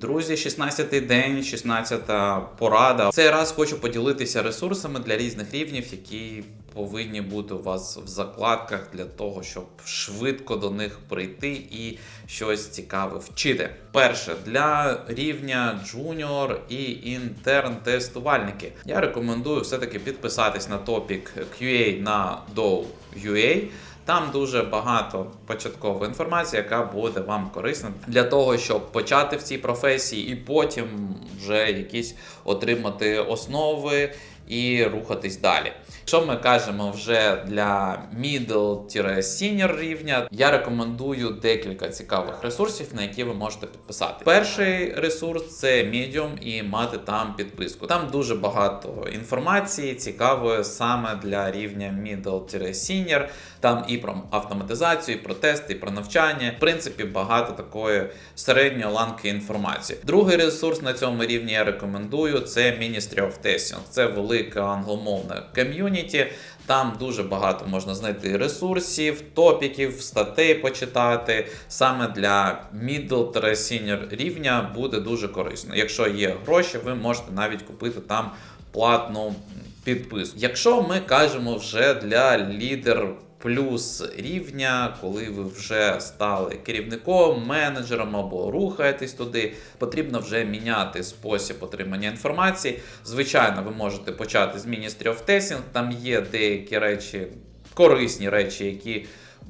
Друзі, 16-й день, 16-та порада. Цей раз хочу поділитися ресурсами для різних рівнів, які повинні бути у вас в закладках для того, щоб швидко до них прийти і щось цікаве вчити. Перше для рівня Junior і інтерн тестувальники. Я рекомендую все-таки підписатись на топік QA на Dow.ua. Там дуже багато початкової інформації, яка буде вам корисна для того, щоб почати в цій професії, і потім вже якісь отримати основи і рухатись далі. Якщо ми кажемо вже для middle-senior рівня, я рекомендую декілька цікавих ресурсів, на які ви можете підписати. Перший ресурс це Medium і мати там підписку. Там дуже багато інформації цікавої саме для рівня middle-senior. Там і про автоматизацію, і про тести, і про навчання. В принципі, багато такої середньої ланки інформації. Другий ресурс на цьому рівні я рекомендую це Ministry of Testing. Це велике англомовне ком'юніті. Там дуже багато можна знайти ресурсів, топіків, статей почитати. Саме для middle та senior рівня буде дуже корисно. Якщо є гроші, ви можете навіть купити там платну підписку. Якщо ми кажемо вже для лідер плюс рівня, коли ви вже стали керівником, менеджером або рухаєтесь туди, потрібно вже міняти спосіб отримання інформації. Звичайно, ви можете почати з Ministry of Testing, там є деякі речі, корисні речі, які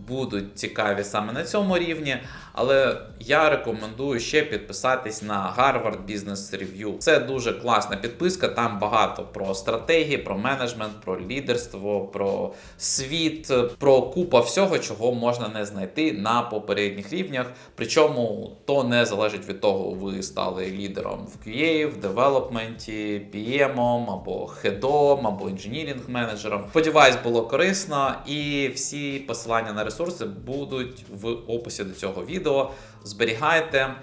будуть цікаві саме на цьому рівні. Але я рекомендую ще підписатись на Harvard Business Review. Це дуже класна підписка. Там багато про стратегії, про менеджмент, про лідерство, про світ, про купа всього, чого можна не знайти на попередніх рівнях. Причому то не залежить від того, ви стали лідером в QA, в девелопменті, PM або хедом, або інженірінг менеджером. Сподіваюсь, було корисно, і всі посилання на ресурси будуть в описі до цього відео. Зберігайте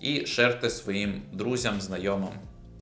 і шерте своїм друзям, знайомим.